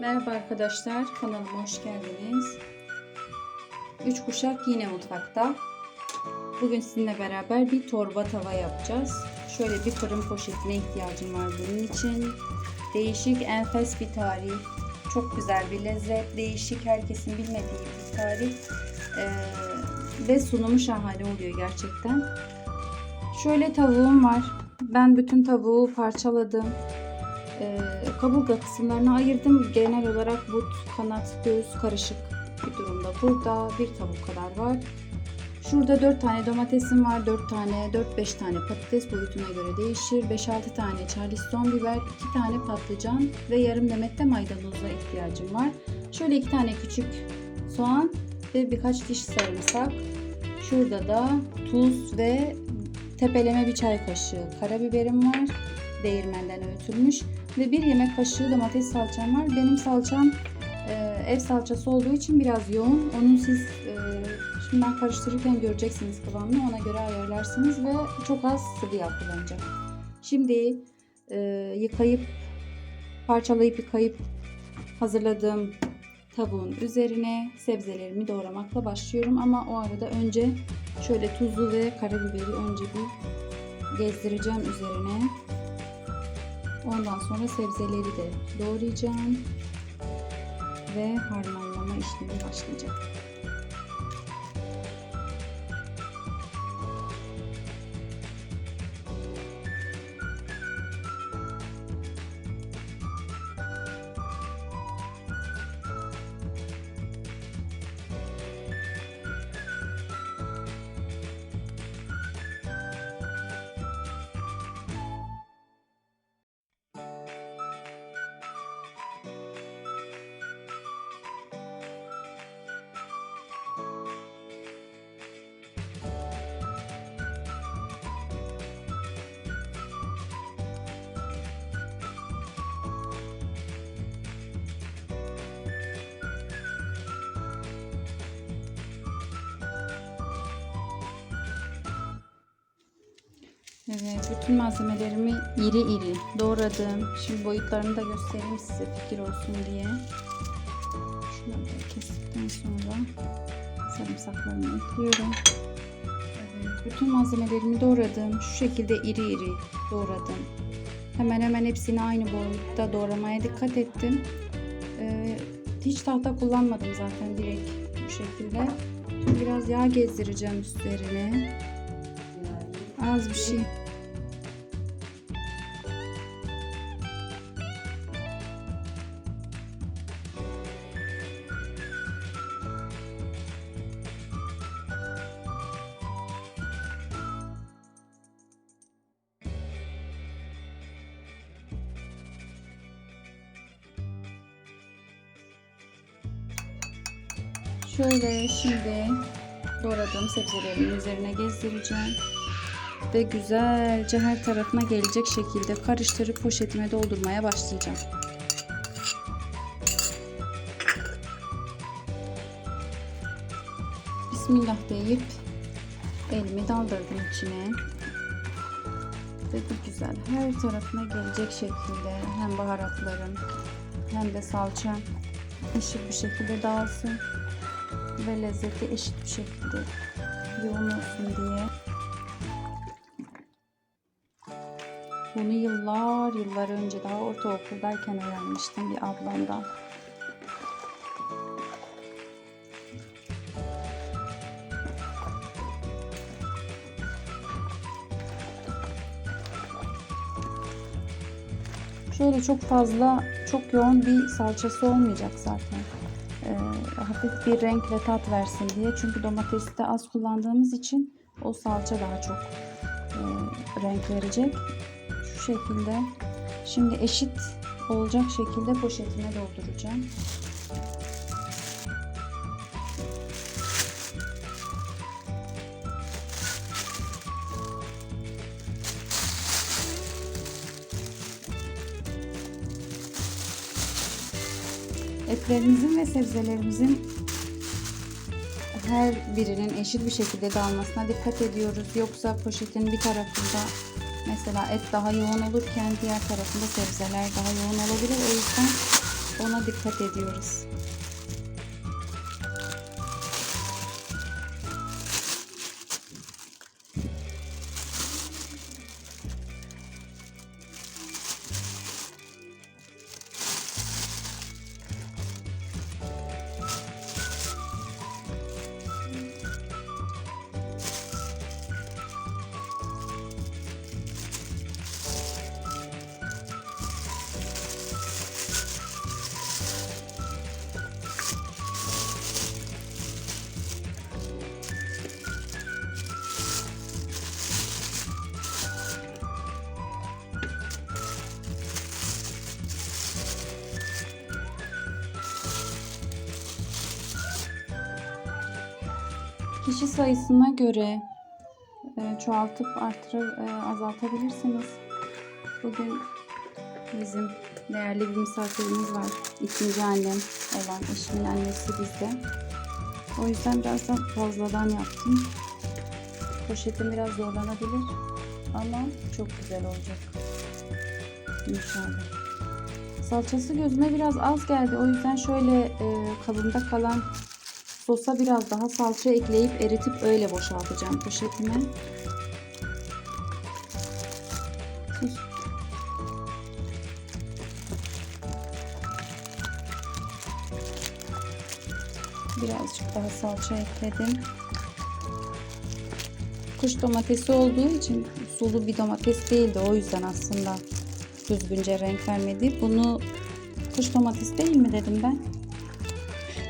Merhaba arkadaşlar, kanalıma hoş geldiniz. Üç kuşak yine mutfakta. Bugün sizinle beraber bir torba tava yapacağız. Şöyle bir fırın poşetine ihtiyacım var bunun için. Değişik, enfes bir tarif. Çok güzel bir lezzet. Değişik, herkesin bilmediği bir tarif. Ee, ve sunumu şahane oluyor gerçekten. Şöyle tavuğum var. Ben bütün tavuğu parçaladım e, kaburga kısımlarını ayırdım. Genel olarak but, kanat, göğüs karışık bir durumda. Burada bir tavuk kadar var. Şurada 4 tane domatesim var. 4 tane, 4-5 tane patates boyutuna göre değişir. 5-6 tane charleston biber, 2 tane patlıcan ve yarım demet de maydanoza ihtiyacım var. Şöyle 2 tane küçük soğan ve birkaç diş sarımsak. Şurada da tuz ve tepeleme bir çay kaşığı karabiberim var. Değirmenden öğütülmüş ve bir yemek kaşığı domates salçam var. Benim salçam e, ev salçası olduğu için biraz yoğun. Onu siz e, şimdi ben karıştırırken göreceksiniz kıvamını. Ona göre ayarlarsınız ve çok az sıvı yağ kullanacağım. Şimdi e, yıkayıp parçalayıp yıkayıp hazırladığım tavuğun üzerine sebzelerimi doğramakla başlıyorum. Ama o arada önce şöyle tuzlu ve karabiberi önce bir gezdireceğim üzerine. Ondan sonra sebzeleri de doğrayacağım ve harmanlama işlemi başlayacak. Evet, bütün malzemelerimi iri iri doğradım. Şimdi boyutlarını da göstereyim size fikir olsun diye. Şunları da kestikten sonra sarımsaklarımı ekliyorum. Evet, bütün malzemelerimi doğradım. Şu şekilde iri iri doğradım. Hemen hemen hepsini aynı boyutta doğramaya dikkat ettim. Ee, hiç tahta kullanmadım zaten direkt bu şekilde. Şimdi biraz yağ gezdireceğim üstlerine. Az bir şey. Şöyle şimdi doğradığım sebzelerin üzerine gezdireceğim ve güzelce her tarafına gelecek şekilde karıştırıp poşetime doldurmaya başlayacağım. Bismillah deyip elimi daldırdım içine. Ve bu güzel her tarafına gelecek şekilde hem baharatlarım hem de salça eşit bir şekilde dağılsın ve lezzeti eşit bir şekilde yoğun olsun diye Bunu yıllar yıllar önce daha ortaokuldayken öğrenmiştim bir ablamdan. Şöyle çok fazla, çok yoğun bir salçası olmayacak zaten. Ee, hafif bir renk ve tat versin diye. Çünkü domatesi de az kullandığımız için o salça daha çok e, renk verecek şekilde. Şimdi eşit olacak şekilde poşetime dolduracağım. Etlerimizin ve sebzelerimizin her birinin eşit bir şekilde dağılmasına dikkat ediyoruz. Yoksa poşetin bir tarafında Mesela et daha yoğun olurken diğer tarafında sebzeler daha yoğun olabilir. O yüzden Ona dikkat ediyoruz. Kişi sayısına göre e, çoğaltıp artırır, e, azaltabilirsiniz. Bugün bizim değerli bir misafirimiz var. İkinci annem olan eşimin annesi bizde. O yüzden biraz da fazladan yaptım. Poşetim biraz zorlanabilir ama çok güzel olacak. İnşallah. Salçası gözüme biraz az geldi. O yüzden şöyle e, kabında kalan sosa biraz daha salça ekleyip eritip öyle boşaltacağım poşetime. Birazcık daha salça ekledim. Kuş domatesi olduğu için sulu bir domates değildi. O yüzden aslında düzgünce renk vermedi. Bunu kuş domatesi değil mi dedim ben?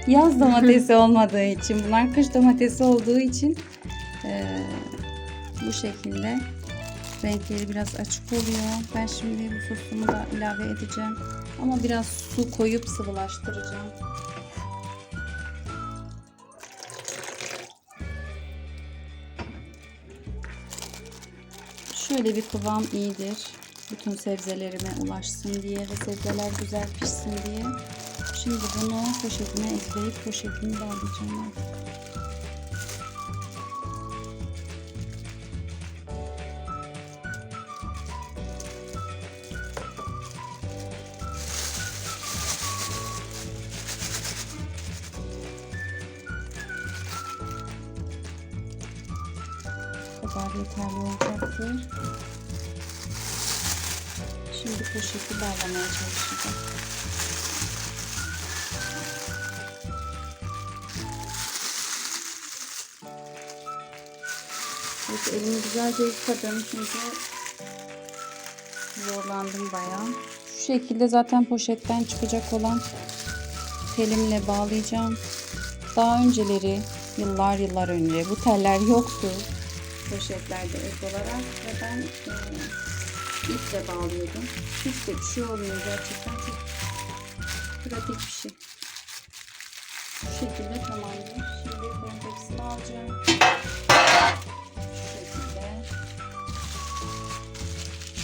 Yaz domatesi olmadığı için bunlar kış domatesi olduğu için eee, bu şekilde renkleri biraz açık oluyor. Ben şimdi bu sosumu da ilave edeceğim. Ama biraz su koyup sıvılaştıracağım. Şöyle bir kıvam iyidir. Bütün sebzelerime ulaşsın diye ve sebzeler güzel pişsin diye. Şimdi bunu poşetine ekleyip poşetini bağlayacağım. Bu kadar yeterli olacaktır. Şimdi poşeti bağlamaya çalışacağım. Elimi güzelce yıkadım çünkü zorlandım bayağı. Şu şekilde zaten poşetten çıkacak olan telimle bağlayacağım. Daha önceleri yıllar yıllar önce bu teller yoktu poşetlerde ek olarak ve ben e, iple bağlıyordum. Hiç de bir şey olmuyor gerçekten çok pratik bir şey.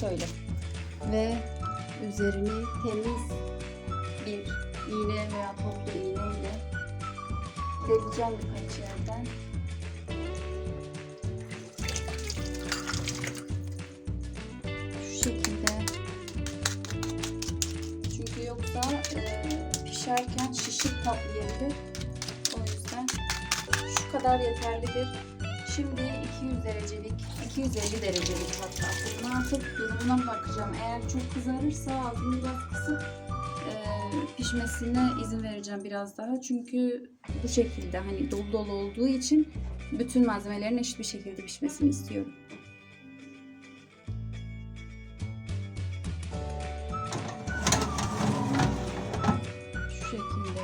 Şöyle. Ve üzerini temiz bir iğne veya toplu iğne ile deleceğim birkaç yerden. Şu şekilde. Çünkü yoksa e, pişerken şişik kaplayabilir. O yüzden şu kadar yeterlidir. Şimdi 200 derecelik, 250 derecelik hatta fırına atıp durumuna bakacağım. Eğer çok kızarırsa altını biraz kısıp e, pişmesine izin vereceğim biraz daha. Çünkü bu şekilde hani dolu dolu olduğu için bütün malzemelerin eşit bir şekilde pişmesini istiyorum. Şu şekilde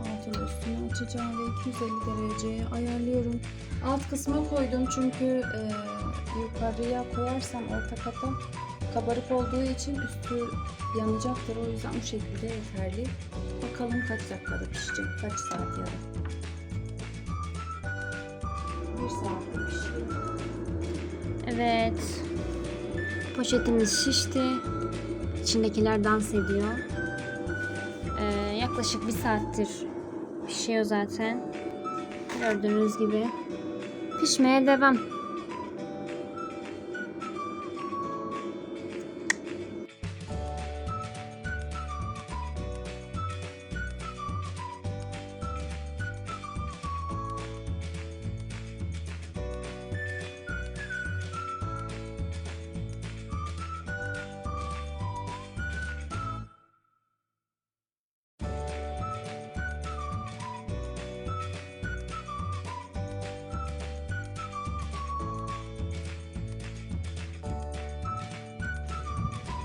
altın üstünü açacağım ve 250 dereceye ayarlıyorum. Alt kısma koydum çünkü e, yukarıya koyarsam orta kata kabarık olduğu için üstü yanacaktır. O yüzden bu şekilde yeterli. Bakalım kaç dakikada pişecek, kaç saat ya. Bir saatte pişiyor. Evet. Poşetimiz şişti. İçindekiler dans ediyor. Ee, yaklaşık bir saattir pişiyor zaten. Gördüğünüz gibi. Pişmeye devam.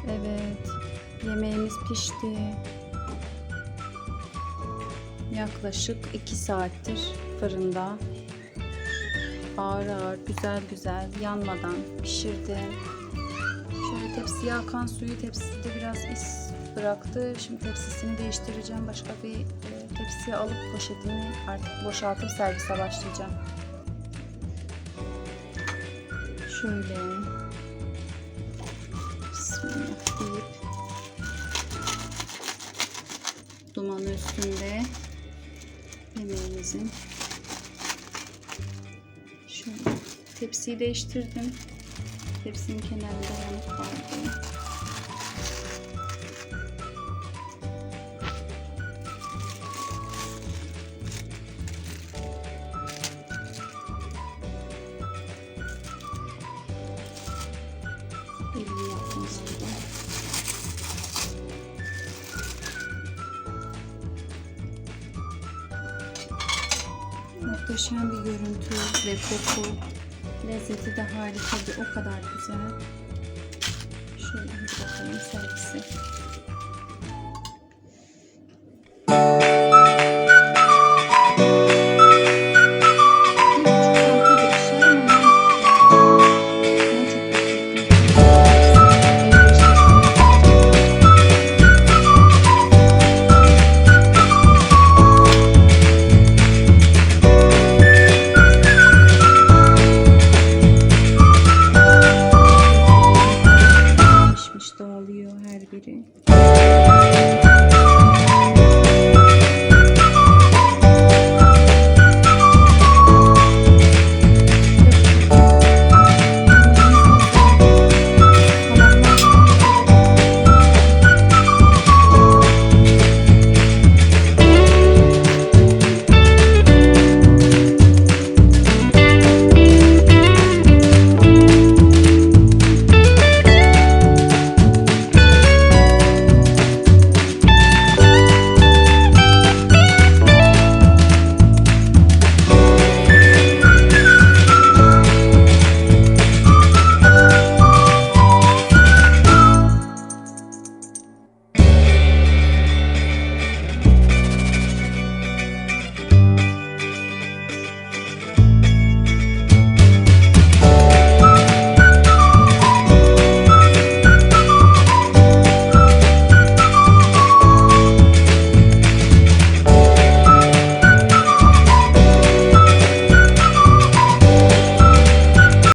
Evet. Yemeğimiz pişti. Yaklaşık 2 saattir fırında. Ağır ağır, güzel güzel, yanmadan pişirdim. Şöyle tepsiye akan suyu tepside biraz is bıraktı. Şimdi tepsisini değiştireceğim. Başka bir e, tepsiye alıp poşetini artık boşaltıp servise başlayacağım. Şöyle deyip dumanı üstünde yemeğimizin şöyle tepsiyi değiştirdim. Tepsinin kenarında yanık vardı. Elini yaptım Muhteşem bir görüntü ve koku. Lezzeti de harika bir o kadar güzel. Şöyle hadi bakalım servise.